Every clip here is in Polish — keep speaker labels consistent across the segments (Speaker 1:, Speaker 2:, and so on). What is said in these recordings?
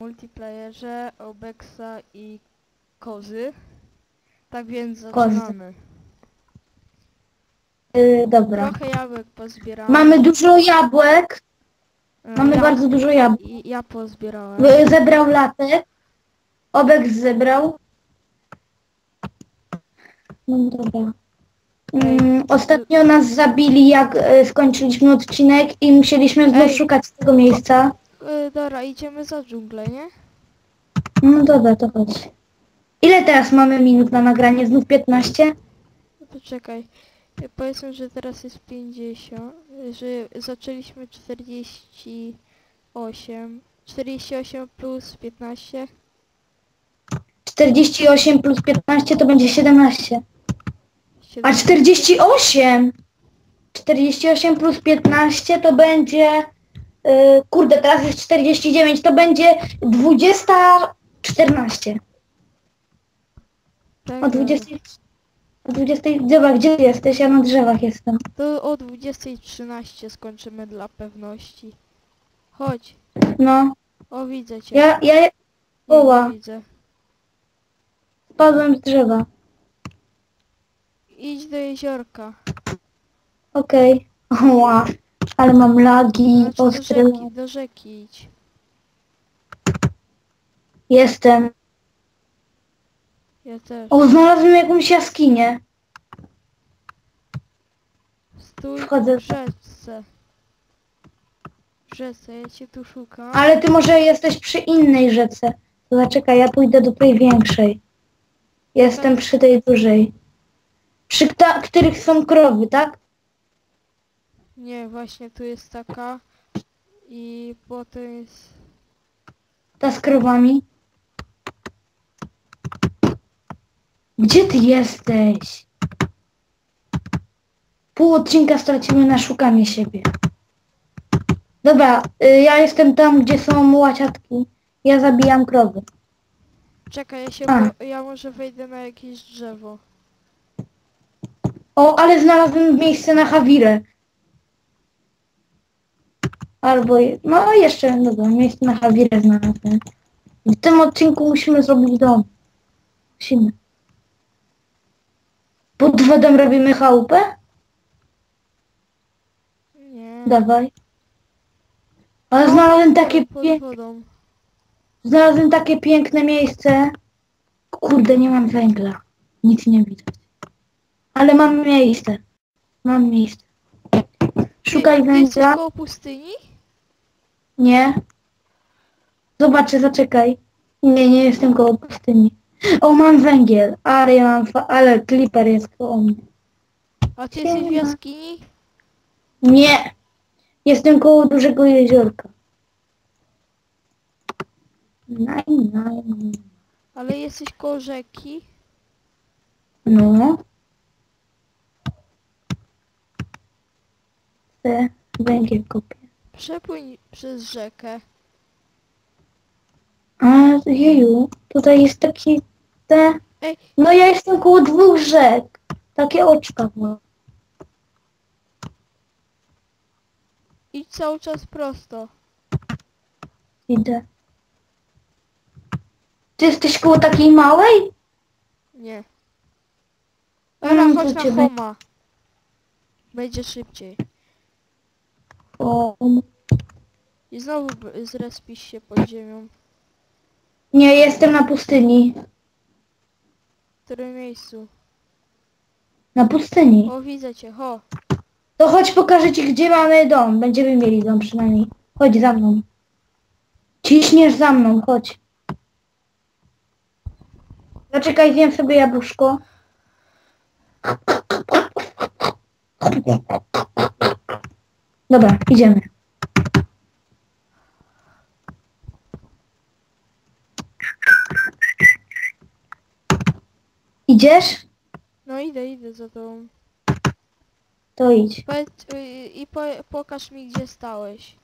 Speaker 1: multiplayerze Obexa i Kozy. Tak więc
Speaker 2: Kozy.
Speaker 1: zaczynamy.
Speaker 2: Yy, dobra.
Speaker 1: Trochę jabłek pozbierałem.
Speaker 2: Mamy dużo jabłek.
Speaker 1: E,
Speaker 2: Mamy
Speaker 1: ja,
Speaker 2: bardzo dużo jabłek.
Speaker 1: i- Ja pozbierałem.
Speaker 2: Yy, Zebrał latek. Obek zebrał. No dobra. Mm, ostatnio nas zabili jak e, skończyliśmy odcinek i musieliśmy znów
Speaker 1: Ej.
Speaker 2: szukać tego miejsca.
Speaker 1: E, dobra, idziemy za dżunglę, nie?
Speaker 2: No dobra, to chodź. Ile teraz mamy minut na nagranie? Znów 15?
Speaker 1: No to czekaj. E, Powiedzmy, że teraz jest 50, e, że zaczęliśmy 48. 48 plus 15.
Speaker 2: 48 plus 15 to będzie 17. A 48! 48 plus 15 to będzie... Yy, kurde, teraz jest 49, to będzie 20.14.
Speaker 1: Tak,
Speaker 2: O 20... O 20... Dobra, gdzie jesteś? Ja na drzewach jestem.
Speaker 1: To o 20.13 skończymy dla pewności. Chodź.
Speaker 2: No,
Speaker 1: O, widzę cię.
Speaker 2: ja... ja Oła.
Speaker 1: widzę.
Speaker 2: spadłem z drzewa.
Speaker 1: Idź do jeziorka.
Speaker 2: Okej. Oła, ale mam lagi,
Speaker 1: do
Speaker 2: ostre
Speaker 1: rzeki, do rzeki idź.
Speaker 2: Jestem.
Speaker 1: Ja też.
Speaker 2: O, znalazłem jakąś jaskinię.
Speaker 1: Stój
Speaker 2: wchodzę.
Speaker 1: w rzece. W rzece, ja cię tu szukam.
Speaker 2: Ale ty może jesteś przy innej rzece. To Zaczekaj, ja pójdę do tej większej. Jestem przy tej dużej. Przy kta- których są krowy, tak?
Speaker 1: Nie, właśnie tu jest taka. I potem jest...
Speaker 2: Ta z krowami. Gdzie ty jesteś? Pół odcinka stracimy na szukanie siebie. Dobra, y, ja jestem tam, gdzie są łaciatki. Ja zabijam krowy.
Speaker 1: Czekaj, ja się...
Speaker 2: A.
Speaker 1: Po... Ja może wejdę na jakieś drzewo.
Speaker 2: O, ale znalazłem miejsce na Hawirę. Albo, no jeszcze, dobra, miejsce na Hawirę znalazłem. W tym odcinku musimy zrobić dom. Musimy. Pod wodą robimy chałupę?
Speaker 1: Nie.
Speaker 2: Dawaj. Ale znalazłem takie,
Speaker 1: Pod
Speaker 2: pie-
Speaker 1: wodą.
Speaker 2: znalazłem takie piękne miejsce. Kurde, nie mam węgla. Nic nie widać. Ale mam miejsce. Mam miejsce. Szukaj
Speaker 1: Ty, ty jesteś
Speaker 2: węgla.
Speaker 1: koło pustyni?
Speaker 2: Nie. Zobaczę, zaczekaj. Nie, nie jestem koło pustyni. O, mam węgiel. Ale ja mam fa- ale kliper jest koło mnie.
Speaker 1: A ty jesteś w jaskini?
Speaker 2: Nie. Jestem koło dużego jeziorka. Naj, naj,
Speaker 1: Ale jesteś koło rzeki?
Speaker 2: No. Te węgiel kopię.
Speaker 1: Przepłyń przez rzekę.
Speaker 2: A, jeju, tutaj jest taki te...
Speaker 1: Ej.
Speaker 2: No ja jestem koło dwóch rzek. Takie oczka były.
Speaker 1: Idź cały czas prosto.
Speaker 2: Idę. Ty jesteś koło takiej małej?
Speaker 1: Nie.
Speaker 2: Mm,
Speaker 1: Ela,
Speaker 2: to
Speaker 1: chodź na
Speaker 2: cię
Speaker 1: homa. Będzie szybciej.
Speaker 2: O,
Speaker 1: I znowu zrespisz się pod ziemią.
Speaker 2: nie, jestem na pustyni.
Speaker 1: W którym miejscu?
Speaker 2: Na pustyni.
Speaker 1: O, widzę cię, ho.
Speaker 2: To chodź pokażę ci, gdzie mamy dom. Będziemy mieli dom przynajmniej. Chodź za mną. Ciśniesz za mną, chodź. Zaczekaj, zjem sobie jabłuszko. Dobra, idziemy. Idziesz?
Speaker 1: No idę, idę za tobą.
Speaker 2: To idź.
Speaker 1: Powiedz y, i po, pokaż mi, gdzie stałeś.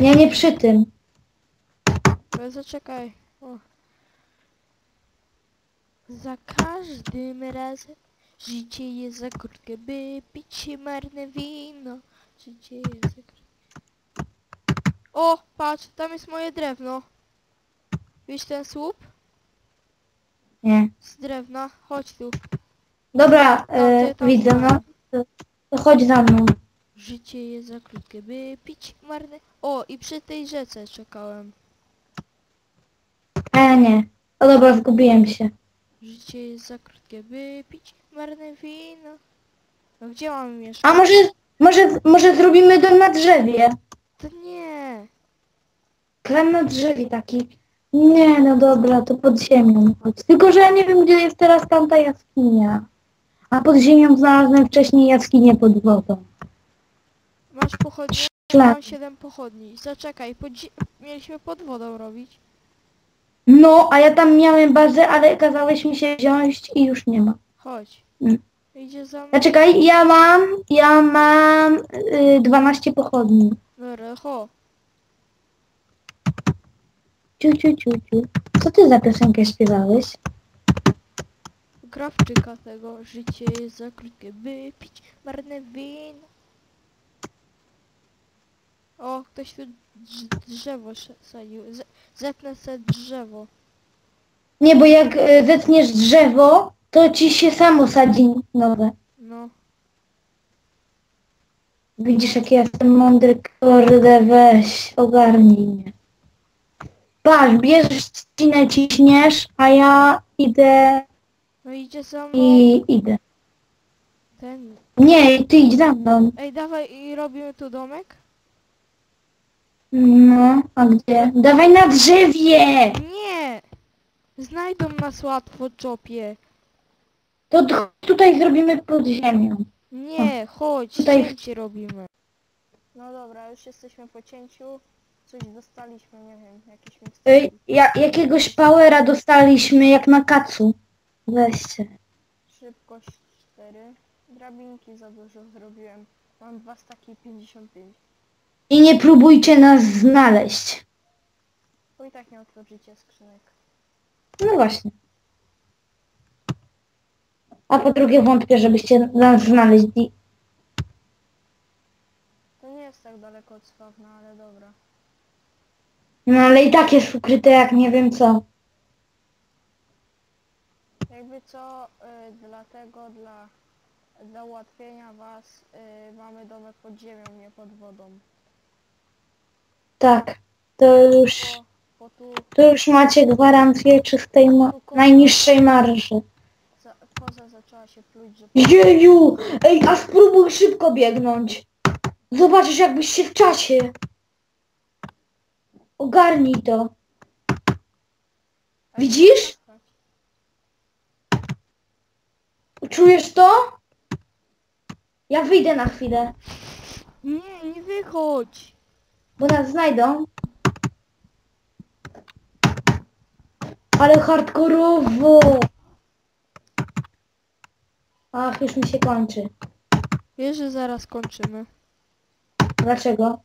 Speaker 2: Ja nie przy tym.
Speaker 1: Zaczekaj. Za każdym razem życie jest za krótkie, by pić marne wino. Życie jest zakryte. O, patrz, tam jest moje drewno. Widzisz ten słup?
Speaker 2: Nie.
Speaker 1: Z drewna. Chodź tu.
Speaker 2: Dobra, e,
Speaker 1: tam-
Speaker 2: widzę, no. To, to chodź za mną.
Speaker 1: Życie jest za krótkie, by pić marne... O, i przy tej rzece czekałem.
Speaker 2: E, nie. O dobra, zgubiłem się.
Speaker 1: Życie jest za krótkie, by pić marne wino. No gdzie mam
Speaker 2: A
Speaker 1: mieszkać?
Speaker 2: może, może, może zrobimy dom na drzewie?
Speaker 1: To nie.
Speaker 2: Klan na drzewie taki. Nie, no dobra, to pod ziemią. chodź. Tylko, że ja nie wiem, gdzie jest teraz tamta jaskinia. A pod ziemią znalazłem wcześniej jaskinię pod wodą.
Speaker 1: Masz pochodnie?
Speaker 2: Szlak.
Speaker 1: Mam 7 pochodni. Zaczekaj, mieliśmy pod wodą robić.
Speaker 2: No, a ja tam miałem bazę, ale kazałeś mi się wziąć i już nie ma.
Speaker 1: Chodź.
Speaker 2: Mm.
Speaker 1: Idzie za mną.
Speaker 2: A czekaj, ja mam, ja mam y, 12 pochodni.
Speaker 1: Dobra, ho.
Speaker 2: Ciu, ciu, ciu, ciu. Co ty za piosenkę śpiewałeś?
Speaker 1: Krawczyka tego. Życie jest za krótkie, by pić marne wino. O, ktoś tu drzewo sadził. Zetnę sobie drzewo.
Speaker 2: Nie, bo jak y, zetniesz drzewo, to ci się samo sadzi nowe.
Speaker 1: No.
Speaker 2: Widzisz, jak ja jestem mądry, kurde, weź, ogarnij mnie. Patrz, bierzesz trzcinę, ciśniesz, a ja idę
Speaker 1: No idzie za mną
Speaker 2: i idę.
Speaker 1: ten.
Speaker 2: Nie, ty idź za mną.
Speaker 1: Ej, dawaj i robimy tu domek?
Speaker 2: No, a gdzie? Dawaj na drzewie!
Speaker 1: Nie! Znajdą nas łatwo, czopie.
Speaker 2: To tutaj zrobimy pod ziemią.
Speaker 1: Nie, chodź,
Speaker 2: Tutaj-
Speaker 1: cięcie robimy. No dobra, już jesteśmy po cięciu. Coś dostaliśmy, nie wiem, jakieś
Speaker 2: Ej,
Speaker 1: miksturki.
Speaker 2: ja, jakiegoś powera dostaliśmy, jak na kacu. Weźcie.
Speaker 1: Szybkość 4. Drabinki za dużo zrobiłem. Mam dwa staki 55.
Speaker 2: I nie próbujcie nas znaleźć.
Speaker 1: Bo i tak nie otworzycie skrzynek.
Speaker 2: No właśnie. A po drugie wątpię, żebyście nas znaleźli.
Speaker 1: To nie jest tak daleko od Sławna, ale dobra.
Speaker 2: No ale i tak jest ukryte jak nie wiem co.
Speaker 1: Jakby co, y, dlatego dla, dla ułatwienia was y, mamy domek pod ziemią, nie pod wodą.
Speaker 2: Tak. To już, to już macie gwarancję czystej, ma- najniższej marży.
Speaker 1: za, zaczęła się pluć, że
Speaker 2: Jeju! Ej, a spróbuj szybko biegnąć. Zobaczysz jakbyś się w czasie. Ogarnij to. Widzisz? Czujesz to? Ja wyjdę na chwilę,
Speaker 1: Nie, nie wychodź!
Speaker 2: Bo nas znajdą. Ale hardkorowo. Ach, już mi się kończy.
Speaker 1: Wiesz, że zaraz kończymy.
Speaker 2: Dlaczego?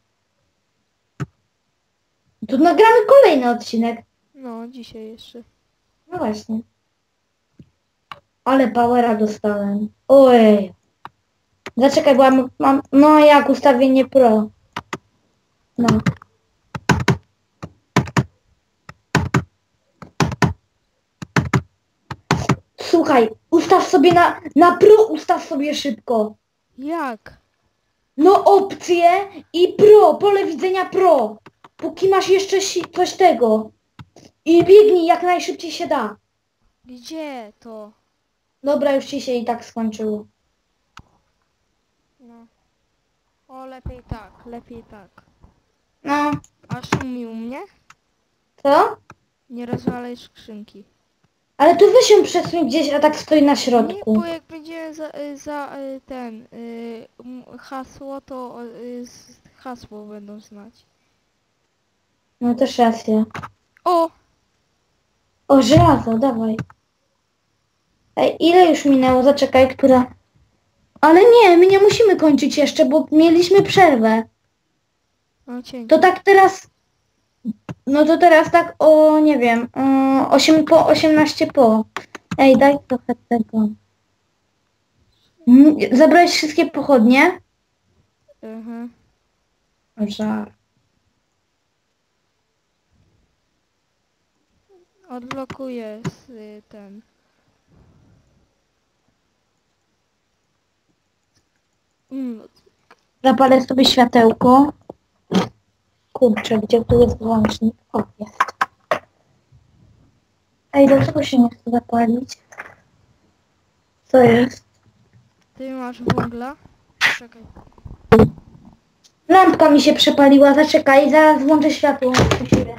Speaker 2: Tu nagramy kolejny odcinek.
Speaker 1: No, dzisiaj jeszcze.
Speaker 2: No właśnie. Ale powera dostałem. Ojej. Zaczekaj, bo mam, mam... No jak ustawienie pro. No. Słuchaj, ustaw sobie na... Na pro ustaw sobie szybko.
Speaker 1: Jak?
Speaker 2: No opcje i pro, pole widzenia pro. Póki masz jeszcze si- coś tego. I biegnij jak najszybciej się da.
Speaker 1: Gdzie to?
Speaker 2: Dobra, już ci się i tak skończyło.
Speaker 1: No. O, lepiej tak, lepiej tak.
Speaker 2: No,
Speaker 1: A szumi u mnie?
Speaker 2: co?
Speaker 1: Nie rozwalaj skrzynki.
Speaker 2: Ale tu weź ją przesuń gdzieś, a tak stoi na
Speaker 1: Nie,
Speaker 2: środku.
Speaker 1: bo jak będzie za, y, za y, ten y, m- hasło, to y, z- hasło będą znać.
Speaker 2: No też racja.
Speaker 1: O!
Speaker 2: O, żelazo, dawaj. Ej, ile już minęło? Zaczekaj, która... Ale nie, my nie musimy kończyć jeszcze, bo mieliśmy przerwę.
Speaker 1: No cienki.
Speaker 2: To tak teraz... No to teraz tak o, nie wiem, o 8 po, 18 po. Ej, daj trochę tego. Mm, Zabrałeś wszystkie pochodnie?
Speaker 1: Mhm.
Speaker 2: Żar.
Speaker 1: Odblokuję z, y, ten. Mm,
Speaker 2: Zapalę sobie światełko. Kurczę, gdzie tu jest włącznik? O, jest. Ej, dlaczego się nie chce zapalić? Co jest?
Speaker 1: ty masz węgla? Czekaj.
Speaker 2: Lampka mi się przepaliła, zaczekaj, zaraz włączę światło u siebie.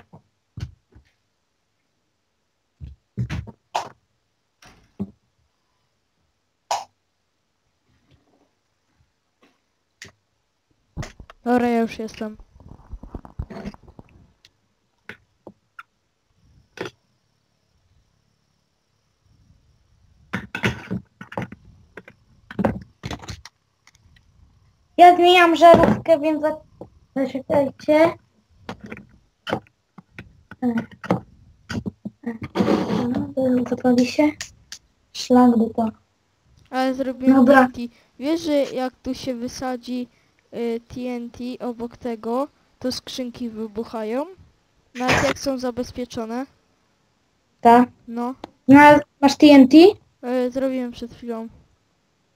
Speaker 1: Dobra, ja już jestem.
Speaker 2: Ja zmieniam żarówkę, więc za- zaczekajcie. Zapali się. Szlak do to.
Speaker 1: Ale zrobiłem
Speaker 2: Dobra.
Speaker 1: TNT. Wiesz, że jak tu się wysadzi y, TNT obok tego, to skrzynki wybuchają? Nawet jak są zabezpieczone.
Speaker 2: Tak.
Speaker 1: No.
Speaker 2: Ma- Masz TNT?
Speaker 1: Y, zrobiłem przed chwilą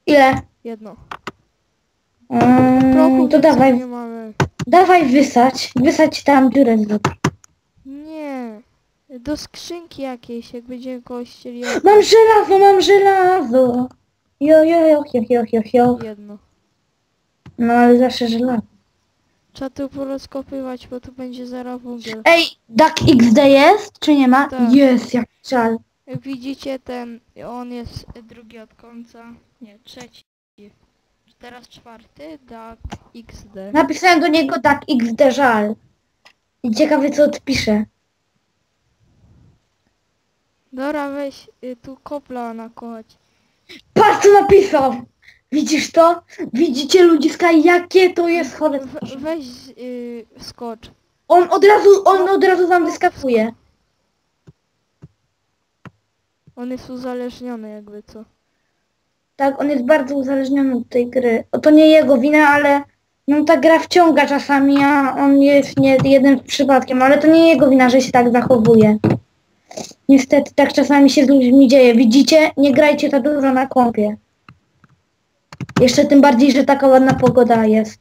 Speaker 2: Ile?
Speaker 1: jedno.
Speaker 2: Mm,
Speaker 1: Prochu
Speaker 2: to
Speaker 1: więcej
Speaker 2: dawaj,
Speaker 1: nie mamy.
Speaker 2: dawaj wysać. Wysać tam dziurę zrób.
Speaker 1: Nie. Do skrzynki jakiejś, jak będziemy kogoś chcieli
Speaker 2: Mam żelazo, mam żelazo. Jo, jo, jo, jo, jo, jo, jo.
Speaker 1: jedno.
Speaker 2: No ale zawsze żelazo.
Speaker 1: Trzeba tu porozkopywać, bo tu będzie zaraz węgiel.
Speaker 2: Ej, Duck XD jest, czy nie ma?
Speaker 1: Tak.
Speaker 2: Jest, jak żal.
Speaker 1: Jak widzicie, ten, on jest drugi od końca. Nie, trzeci. Teraz czwarty, Duck XD.
Speaker 2: Napisałem do niego Duck XD żal. I ciekawy co odpisze.
Speaker 1: Dobra, weź y, tu kopla nakołać.
Speaker 2: Patrz co napisał! Widzisz to? Widzicie ludziska, jakie to jest chore.
Speaker 1: We, weź y, skocz.
Speaker 2: On od razu, on od razu wam wyskakuje.
Speaker 1: On jest uzależniony jakby co.
Speaker 2: Tak, on jest bardzo uzależniony od tej gry. O, to nie jego wina, ale no ta gra wciąga czasami, a on jest nie jednym przypadkiem, ale to nie jego wina, że się tak zachowuje. Niestety tak czasami się z ludźmi dzieje. Widzicie? Nie grajcie za dużo na kąpie. Jeszcze tym bardziej, że taka ładna pogoda jest.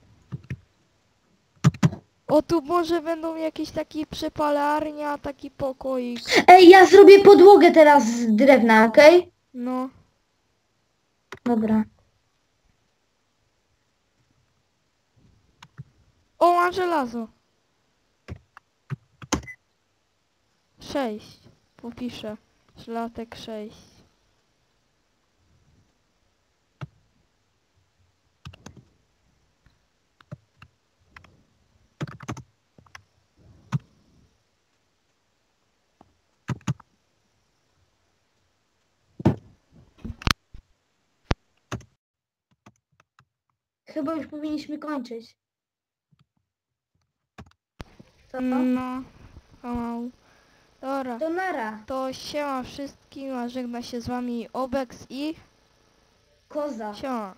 Speaker 1: O, tu może będą jakieś takie przepalarnia, taki pokoik.
Speaker 2: Ej, ja zrobię podłogę teraz z drewna, okej?
Speaker 1: No.
Speaker 2: Dobra.
Speaker 1: O, mam żelazo. Sześć. Popiszę. Szlatek sześć.
Speaker 2: Chyba już powinniśmy kończyć. Co?
Speaker 1: No. Pomału. Dobra.
Speaker 2: To nara.
Speaker 1: To siema wszystkim, a żegna się z wami Obex i
Speaker 2: Koza.
Speaker 1: siema.